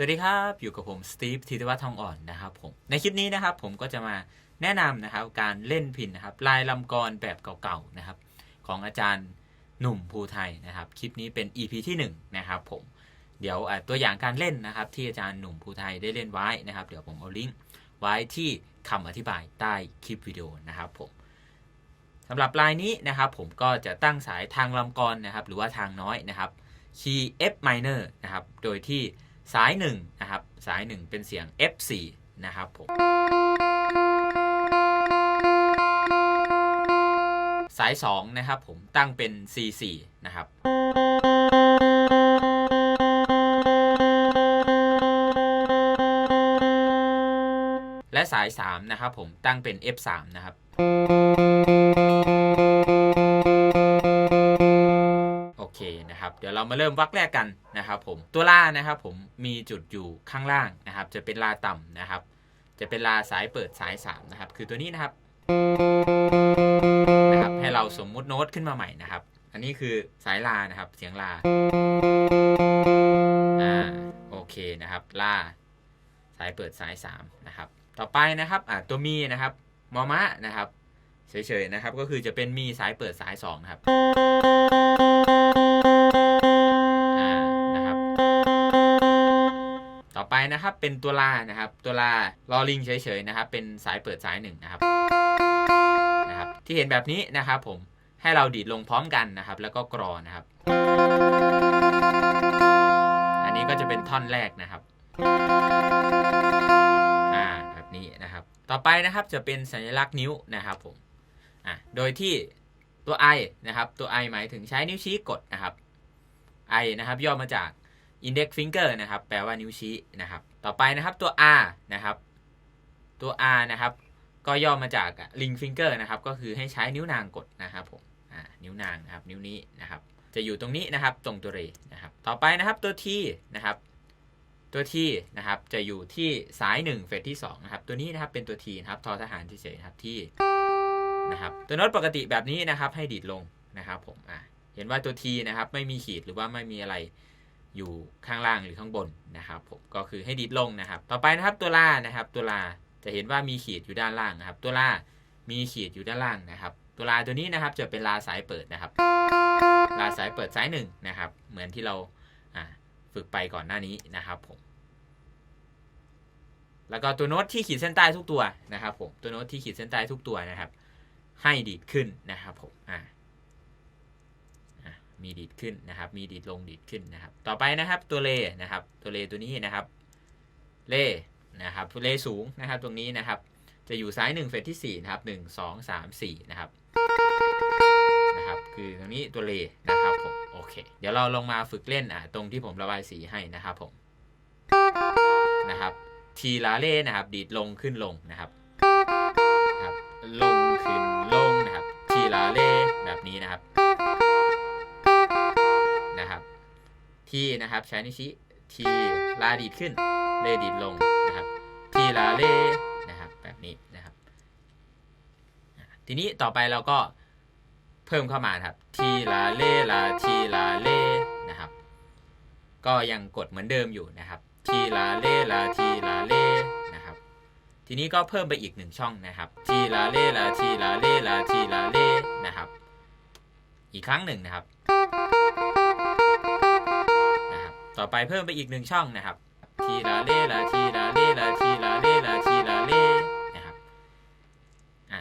สวัสดีครับ อยู่กับผมสตีฟธีรวัฒน์ทองอ่อนนะครับผมในคลิปนี้นะครับผมก็จะมาแนะนำนะครับการเล่นพินนะครับลายลำกรแบบเก่าๆนะครับของอาจารย์หนุ่มภูไทยนะครับคลิปนี้เป็น EP ที่1นะครับผมเดี๋ยวตัวอย่างการเล่นนะครับที่อาจารย์หนุ่มภูไทยได้เล่นไว้นะครับ เดี๋ยวผมเอาลิงก์ไว้ที่คำอธิบายใต้คลิปวิดีโอนะครับผมสำหรับลายนี้นะครับผมก็จะตั้งสายทางลำกรนะครับหรือว่าทางน้อยนะครับคีย์ F minor นะครับโดยที่ สาย1นะครับสาย 1 เป็นเสียง F4 นะครับผมสาย 2 นะครับผมตั้งเป็น C4 นะครับ และสาย 3 นะครับผมตั้งเป็น F3 นะครับ เรามาเริ่มวักแรกกันนะครับผมตัวล่านะครับผมมีจุดอยู่ข้างล่างนะครับ จะเป็นลาต่ำนะครับ จะเป็นลาสายเปิดสาย3นะครับคือตัวนี้นะครับนะครับให้เราสมมุติโน้ตขึ้นมาใหม่นะครับ อันนี้คือสายลานะครับเสียงลาอ่าโอเคนะครับลาสายเปิดสาย3นะครับต่อไปนะครับอ่าตัวมีนะครับมอมะนะครับเฉยๆนะครับก็คือจะเป็นมีสายเปิดสาย2นะครับ นะครับเป็นตัวลานะครับตัวลาลอลิงเฉยๆนะครับเป็นสายเปิดสายหนึ่งนะครับนะครับที่เห็นแบบนี้นะครับผมให้เราดีดลงพร้อมกันนะครับ แล้วก็กรอนะครับ อันนี้ก็จะเป็นท่อนแรกนะครับอ่าแบบนี้นะครับ ต่อไปนะครับจะเป็นสัญลักษณ์นิ้วนะครับผมอะโดยที่ตัว i นะครับตัว i หมายถึงใช้นิ้วชี้กดนะครับ i นะครับย่อมาจาก index finger นะครับ แปลว่านิ้วชี้นะครับ ต่อไปนะครับตัว r นะครับ ตัว r นะครับ ก็ย่อมาจาก ring finger นะครับ ก็คือให้ใช้นิ้วนางกดนะครับผมอ่านิ้วนางนะครับ นิ้วนี้นะครับ จะอยู่ตรงนี้นะครับ ตรงตัวเรนะครับ ต่อไปนะครับตัว t นะครับ ตัว t นะครับ จะอยู่ที่สาย 1 เฟสที่2นะครับ ตัวนี้นะครับเป็นตัว t นะครับ ทอทหารเฉยๆนะครับที่นะครับ ตัวโน้ตปกติแบบนี้นะครับ ให้ดีดลงนะครับ ผม อ่าเห็นว่าตัว T นะครับ ไม่มีขีดหรือว่าไม่มีอะไร อยู่ข้างล่างหรือข้างบนนะครับผมก็คือให้ดีดลงนะครับ ต่อไปนะครับตัวล่านะครับ ตัวลาจะเห็นว่ามีขีดอยู่ด้านล่างนะครับ ตัวล่ามีขีดอยู่ด้านล่างนะครับ ตัวลาตัวนี้นะครับจะเป็นลาสายเปิดนะครับ ลาสายเปิดสายหนึ่งนะครับ เหมือนที่เราอ่าฝึกไปก่อนหน้านี้นะครับผมแล้วก็ตัวโน้ตที่ขีดเส้นใต้ทุกตัวนะครับผมตัวโน้ตที่ขีดเส้นใต้ทุกตัวนะครับ ให้ดีดขึ้นนะครับผมอ่า มีดีดขึ้นนะครับ มีดีดลงดีดขึ้นนะครับ ต่อไปนะครับตัวเลนะครับ ตัวเลตัวนี้นะครับ เลนะครับเลสูงนะครับตรงนี้นะครับ จะอยู่ซ้าย1เฟสที่4นะครับ 1 2 3 4 นะครับนะครับ คือตรงนี้ตัวเลนะครับผมโอเค เดี๋ยวเราลงมาฝึกเล่นอะตรงที่ผมระบายสีให้นะครับผมนะครับ ทีละเลนะครับ ดีดลงขึ้นลงนะครับครับลงขึ้นลงนะครับ ทีละเลแบบนี้นะครับ นะครับทีนะครับใช้นิ้วชี้ทีลาดีดขึ้น เลดีดลงนะครับทีลาเลนะครับแบบนี้นะครับ ทีนี้ต่อไปเราก็เพิ่มเข้ามาครับทีลาเลลาทีลาเลนะครับ ก็ยังกดเหมือนเดิมอยู่นะครับทีลาเลลาทีลาเลนะครับ ทีนี้ก็เพิ่มไปอีกหนึ่งช่องนะครับทีลาเลลาทีลาเลลาทีลาเลนะครับ อีกครั้งหนึ่งนะครับ ต่อไปเพิ่มไปอีกหนึ่งช่องนะครับทีลาเล่ลาทีลาเล่ลาทีลาเล่ลาทีลาเล่นะครับอะ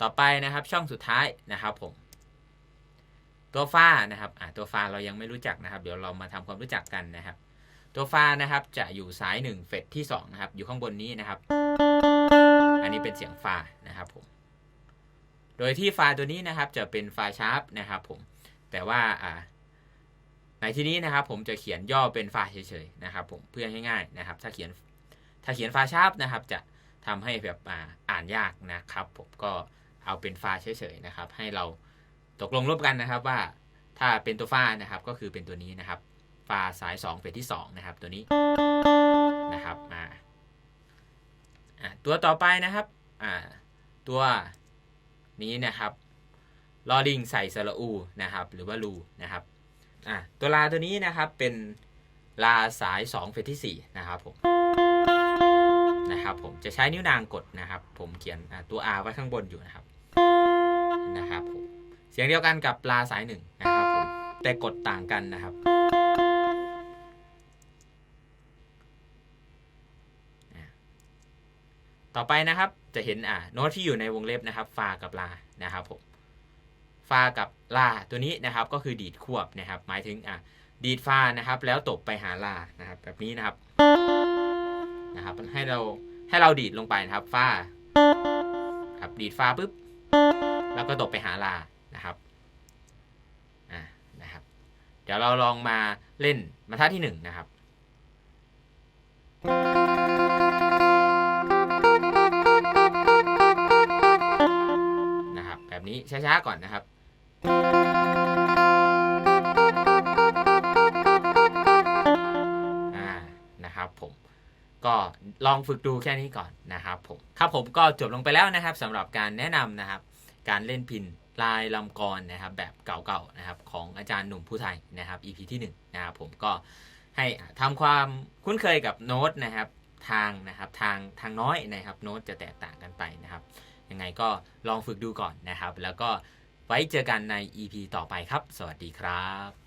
ต่อไปนะครับช่องสุดท้ายนะครับผมตัวฟ้านะครับอะตัวฟ้าเรายังไม่รู้จักนะครับ เดี๋ยวเรามาทำความรู้จักกันนะครับ ตัวฟ้านะครับจะอยู่สาย1เฟสที่2นะครับอยู่ข้างบนนี้นะครับ อันนี้เป็นเสียงฟ้านะครับผมโดยที่ฟ้าตัวนี้นะครับจะเป็นฟ้าชาร์ปนะครับผมแต่ว่าอ่า ในที่นี้นะครับผมจะเขียนย่อเป็นฟาเฉยๆนะครับผมเพื่อให้ง่ายนะครับ ถ้าเขียนถ้าเขียนฟาชาร์ปนะครับ จะทำให้แบบอ่าอ่านยากนะครับ ผมก็เอาเป็นฟาเฉยๆนะครับ ให้เราตกลงร่วมกันนะครับว่าถ้าเป็นตัวฟานะครับก็คือเป็นตัวนี้นะครับฟาสาย2เฟสที่2นะครับตัวนี้นะครับอ่าตัวต่อไปนะครับตัวนี้นะครับลอลิงใส่สระอูนะครับ หรือว่ารูนะครับ อะตัวลาตัวนี้นะครับเป็นลาสาย 2 เฟสที่ 4 นะครับผมนะครับผมจะใช้นิ้วนางกดนะครับ ผมเขียนตัว R ไว้ข้างบนอยู่นะครับนะครับผมเสียงเดียวกันกับลาสายหนึ่งนะครับผมแต่กดต่างกันนะครับต่อไปนะครับจะเห็นอ่าโน้ตที่อยู่ในวงเล็บนะครับฟากับลานะครับผม ฟากับลาตัวนี้นะครับก็คือดีดควบนะครับ หมายถึงอ่าดีดฟานะครับ แล้วตบไปหาลานะครับ แบบนี้นะครับนะครับ ให้เราให้เราดีดลงไปนะครับฟาครับดีดฟาปุ๊บแล้วก็ตบไปหาลานะครับอ่านะครับ เดี๋ยวเราลองมาเล่นบรรทัดที่หนึ่งนะครับนะครับ แบบนี้ช้าๆก่อนนะครับ นะครับผมก็ลองฝึกดูแค่นี้ก่อนนะครับผมครับผมก็จบลงไปแล้วนะครับสำหรับการแนะนำนะครับ การเล่นพินลายลำกรนะครับแบบเก่าๆนะครับของอาจารย์หนุ่มผู้ไทยนะครับ EP ที่1นะครับผมก็ให้ทำความคุ้นเคยกับโน้ตนะครับทางนะครับทางทางน้อยนะครับโน้ตจะแตกต่างกันไปนะครับยังไงก็ลองฝึกดูก่อนนะครับ แล้วก็ ว้เจอกันใน EP ต่อไปครับ สวัสดีครับ